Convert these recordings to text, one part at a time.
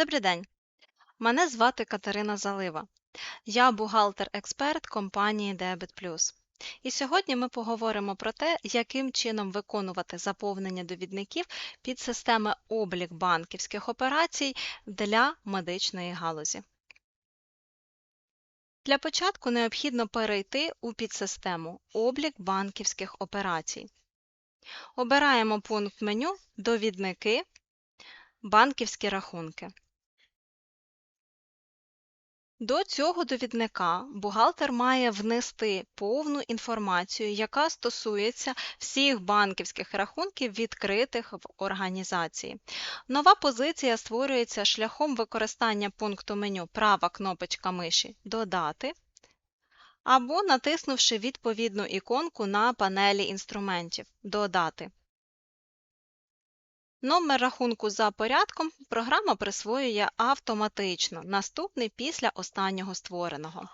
Добрий день. Мене звати Катерина Залива. Я бухгалтер-експерт компанії Debit+. І сьогодні ми поговоримо про те, яким чином виконувати заповнення довідників під системи облік банківських операцій для медичної галузі. Для початку необхідно перейти у підсистему Облік банківських операцій. Обираємо пункт меню Довідники, банківські рахунки. До цього довідника бухгалтер має внести повну інформацію, яка стосується всіх банківських рахунків, відкритих в організації. Нова позиція створюється шляхом використання пункту меню права кнопочка миші Додати або натиснувши відповідну іконку на панелі інструментів Додати. Номер рахунку за порядком програма присвоює автоматично, наступний після останнього створеного.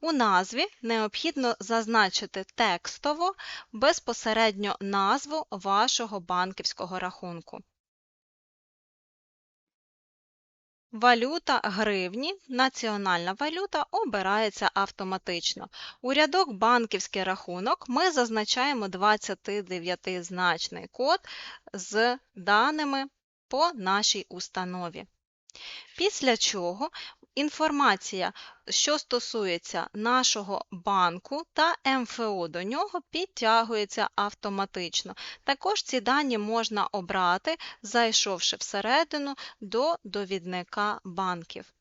У назві необхідно зазначити текстово безпосередньо назву вашого банківського рахунку. Валюта гривні, національна валюта обирається автоматично. У рядок банківський рахунок ми зазначаємо 29-значний код з даними по нашій установі. Після чого інформація, що стосується нашого банку та МФО до нього, підтягується автоматично. Також ці дані можна обрати, зайшовши всередину до довідника банків.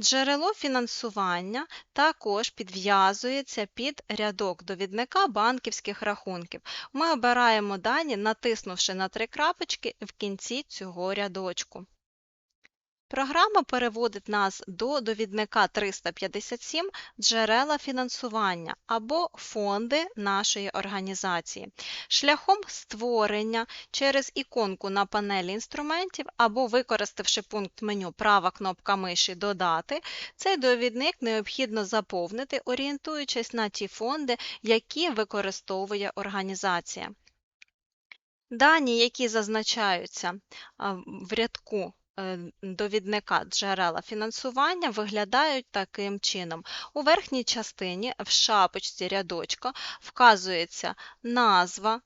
Джерело фінансування також підв'язується під рядок довідника банківських рахунків. Ми обираємо дані, натиснувши на три крапочки в кінці цього рядочку. Програма переводить нас до довідника 357 джерела фінансування або фонди нашої організації, шляхом створення через іконку на панелі інструментів або використавши пункт меню права кнопка миші Додати, цей довідник необхідно заповнити, орієнтуючись на ті фонди, які використовує організація. Дані, які зазначаються в рядку довідника джерела фінансування виглядають таким чином. У верхній частині в шапочці рядочка вказується назва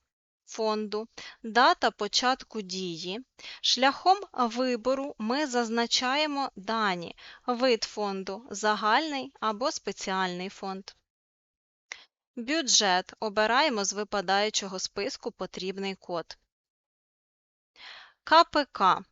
фонду, дата початку дії. Шляхом вибору ми зазначаємо дані вид фонду, загальний або спеціальний фонд. Бюджет обираємо з випадаючого списку потрібний код. КПК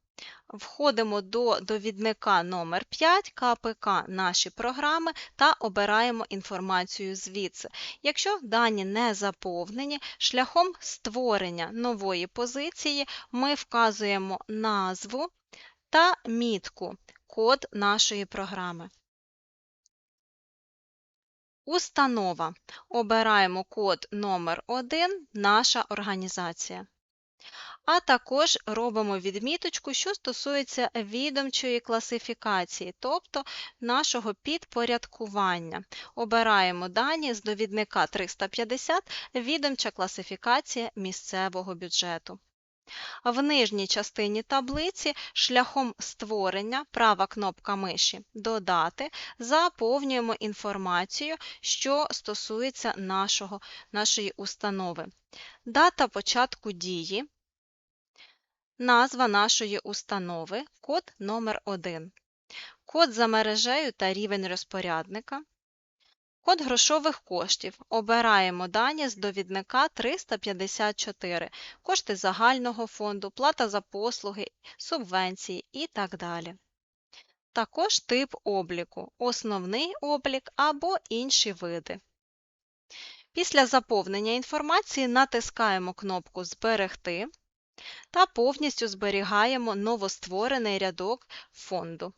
Входимо до довідника номер 5 КПК наші програми та обираємо інформацію звідси. Якщо дані не заповнені, шляхом створення нової позиції ми вказуємо назву та мітку, код нашої програми. Установа. Обираємо код номер 1 наша організація а також робимо відміточку, що стосується відомчої класифікації, тобто нашого підпорядкування. Обираємо дані з довідника 350 відомча класифікація місцевого бюджету. В нижній частині таблиці шляхом створення права кнопка миші Додати заповнюємо інформацію, що стосується нашої установи. Дата початку дії, назва нашої установи, код номер 1 код за мережею та рівень розпорядника, код грошових коштів. Обираємо дані з довідника 354, кошти загального фонду, плата за послуги, субвенції і так далі. Також тип обліку, основний облік або інші види. Після заповнення інформації натискаємо кнопку Зберегти та повністю зберігаємо новостворений рядок фонду.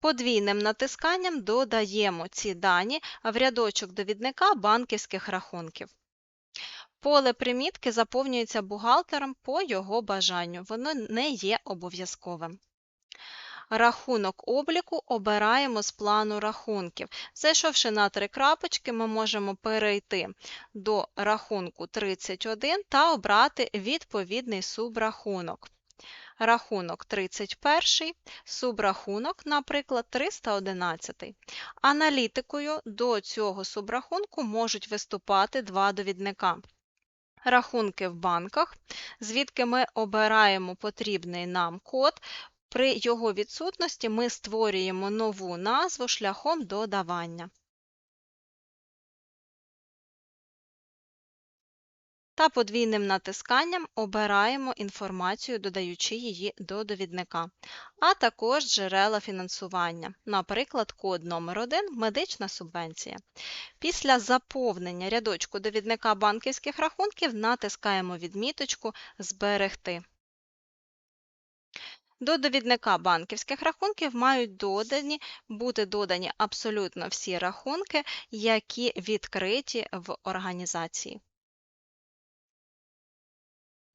Подвійним натисканням додаємо ці дані в рядочок довідника банківських рахунків. Поле примітки заповнюється бухгалтером по його бажанню, воно не є обов'язковим. Рахунок обліку обираємо з плану рахунків. Зайшовши на три крапочки, ми можемо перейти до рахунку 31 та обрати відповідний субрахунок. рахунок 31, субрахунок, наприклад, 311. Аналітикою до цього субрахунку можуть виступати два довідника. Рахунки в банках, звідки ми обираємо потрібний нам код. При його відсутності ми створюємо нову назву шляхом додавання. Та подвійним натисканням обираємо інформацію, додаючи її до довідника, а також джерела фінансування, наприклад, код номер 1 медична субвенція. Після заповнення рядочку довідника банківських рахунків натискаємо відміточку Зберегти. До довідника банківських рахунків мають додані, бути додані абсолютно всі рахунки, які відкриті в організації.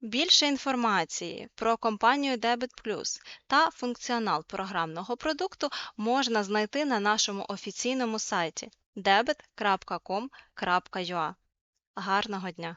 Більше інформації про компанію Debit Plus та функціонал програмного продукту можна знайти на нашому офіційному сайті debit.com.ua. Гарного дня!